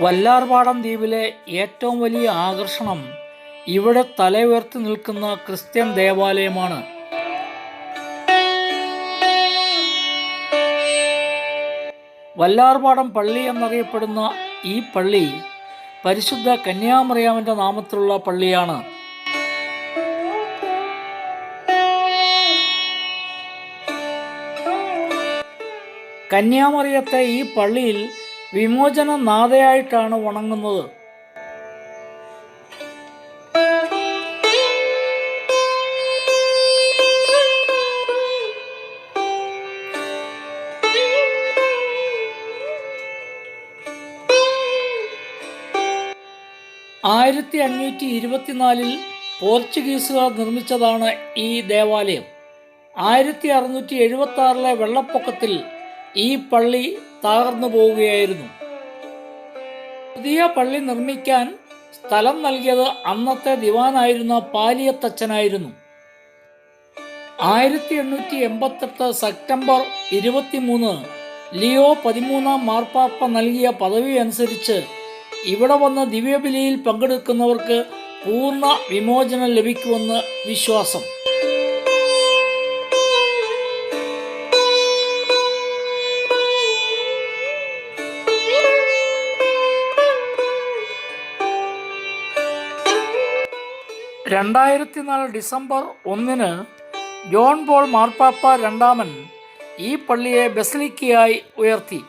വല്ലാർപാടം ദ്വീപിലെ ഏറ്റവും വലിയ ആകർഷണം ഇവിടെ തല ഉയർത്തി നിൽക്കുന്ന ക്രിസ്ത്യൻ ദേവാലയമാണ്. വല്ലാർപാടം പള്ളി എന്നറിയപ്പെടുന്ന ഈ പള്ളി പരിശുദ്ധ കന്യാമറിയാമിന്റെ നാമത്തിലുള്ള പള്ളിയാണ്. കന്യാമറിയത്തെ ഈ പള്ളിയിൽ വിമോചന നാഥയായിട്ടാണ് ഉണങ്ങുന്നത് ആയിരത്തി അഞ്ഞൂറ്റി ഇരുപത്തിനാലിൽ പോർച്ചുഗീസുകാർ നിർമ്മിച്ചതാണ് ഈ ദേവാലയം. ആയിരത്തി അറുന്നൂറ്റി എഴുപത്തി ആറിലെ വെള്ളപ്പൊക്കത്തിൽ ഈ പള്ളി തകർന്നു പോവുകയായിരുന്നു. പുതിയ പള്ളി നിർമ്മിക്കാൻ സ്ഥലം നൽകിയത് അന്നത്തെ ദിവാനായിരുന്ന പാലിയത്തച്ഛനായിരുന്നു. ആയിരത്തി എണ്ണൂറ്റി എൺപത്തെട്ട് സെപ്റ്റംബർ ഇരുപത്തിമൂന്ന് ലിയോ പതിമൂന്നാം മാർപ്പാപ്പ നൽകിയ പദവി അനുസരിച്ച് ഇവിടെ വന്ന് ദിവ്യബലിയിൽ പങ്കെടുക്കുന്നവർക്ക് പൂർണ വിമോചനം ലഭിക്കുമെന്ന് വിശ്വാസം. രണ്ടായിരത്തി നാല് ഡിസംബർ ഒന്നിന് ജോൺ പോൾ മാർപ്പാപ്പ രണ്ടാമൻ ഈ പള്ളിയെ ബസലിക്കയായി ഉയർത്തി.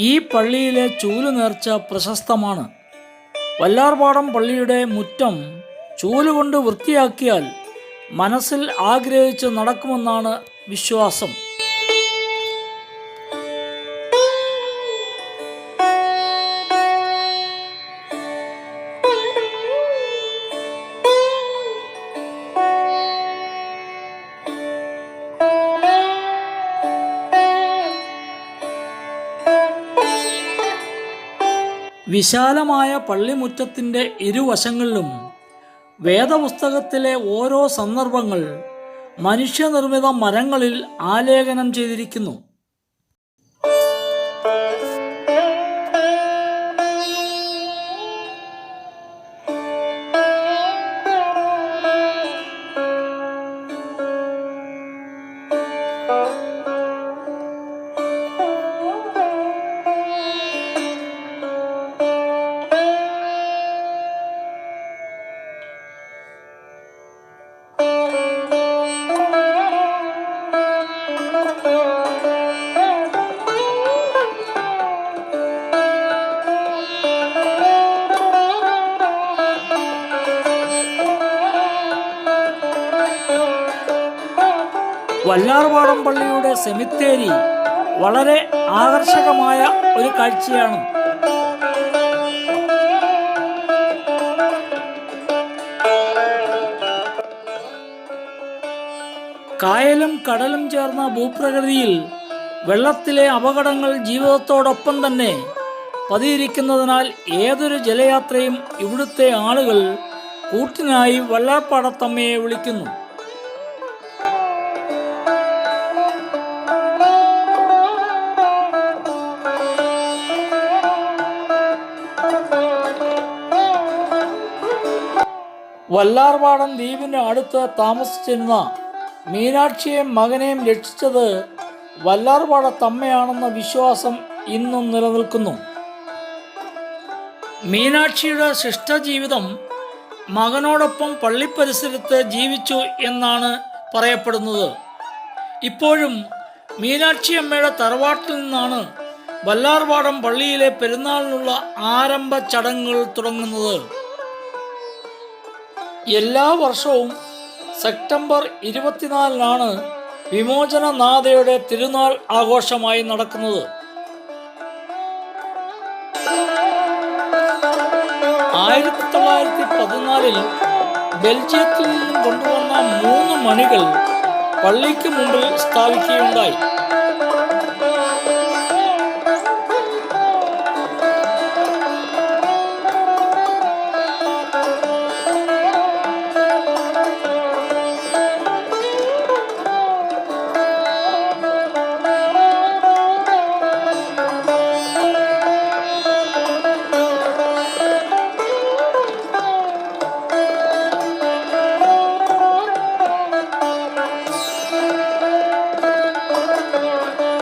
ഈ പള്ളിയിലെ ചൂൽ നേർച്ച പ്രശസ്തമാണ്. വല്ലാർപാടം പള്ളിയുടെ മുറ്റം ചൂലുകൊണ്ട് വൃത്തിയാക്കിയാൽ മനസ്സിൽ ആഗ്രഹിച്ച് നടക്കുമെന്നാണ് വിശ്വാസം. വിശാലമായ പള്ളിമുറ്റത്തിന്റെ ഇരുവശങ്ങളിലും വേദപുസ്തകത്തിലെ ഓരോ സന്ദർഭങ്ങൾ മനുഷ്യനിർമ്മിത മരങ്ങളിൽ ആലേഖനം ചെയ്തിരിക്കുന്നു. വല്ലാർപാടം പള്ളിയുടെ സെമിത്തേരി വളരെ ആകർഷകമായ ഒരു കാഴ്ചയാണ്. കായലും കടലും ചേർന്ന ഭൂപ്രകൃതിയിൽ വെള്ളത്തിലെ അപകടങ്ങൾ ജീവിതത്തോടൊപ്പം തന്നെ പതിയിരിക്കുന്നതിനാൽ ഏതൊരു ജലയാത്രയും ഇവിടുത്തെ ആളുകൾ കൂട്ടിനായി വെള്ളാപ്പാടത്തമ്മയെ വിളിക്കുന്നു. വല്ലാർപാടം ദ്വീപിന് അടുത്ത് താമസിച്ചിരുന്ന മീനാക്ഷിയെയും മകനെയും രക്ഷിച്ചത് വല്ലാർപാടത്തമ്മയാണെന്ന വിശ്വാസം ഇന്നും നിലനിൽക്കുന്നു. മീനാക്ഷിയുടെ ശിഷ്ടജീവിതം മകനോടൊപ്പം പള്ളിപ്പരിസരത്ത് ജീവിച്ചു എന്നാണ് പറയപ്പെടുന്നത്. ഇപ്പോഴും മീനാക്ഷി അമ്മയുടെ തറവാട്ടിൽ നിന്നാണ് വല്ലാർപാടം പള്ളിയിലെ പെരുന്നാളിനുള്ള ആരംഭ ചടങ്ങുകൾ തുടങ്ങുന്നത്. എല്ലാ വർഷവും സെപ്റ്റംബർ ഇരുപത്തിനാലിനാണ് വിമോചന നാഥയുടെ തിരുനാൾ ആഘോഷമായി നടക്കുന്നത്. ആയിരത്തി തൊള്ളായിരത്തി പതിനാലിൽ ബെൽജിയത്തിൽ നിന്നും കൊണ്ടുവന്ന മൂന്ന് മണികൾ പള്ളിക്ക് മുമ്പിൽ സ്ഥാപിക്കുകയുണ്ടായി.